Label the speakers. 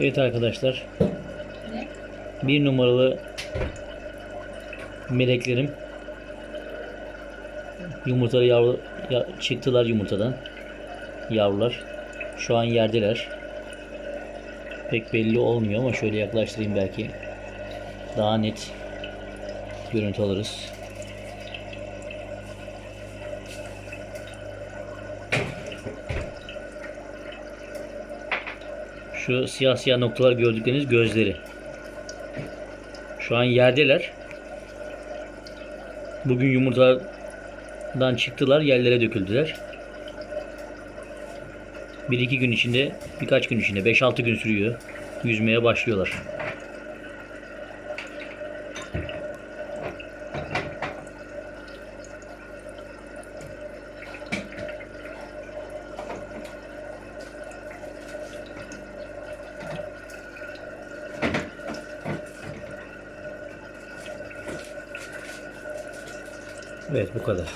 Speaker 1: Evet arkadaşlar. Bir numaralı meleklerim yumurtalı yavru ya- çıktılar yumurtadan. Yavrular. Şu an yerdeler. Pek belli olmuyor ama şöyle yaklaştırayım belki daha net görüntü alırız. Şu siyah siyah noktalar gördükleriniz gözleri. Şu an yerdeler. Bugün yumurtadan çıktılar, yerlere döküldüler. Bir iki gün içinde, birkaç gün içinde, 5-6 gün sürüyor. Yüzmeye başlıyorlar. Evet bu kadar.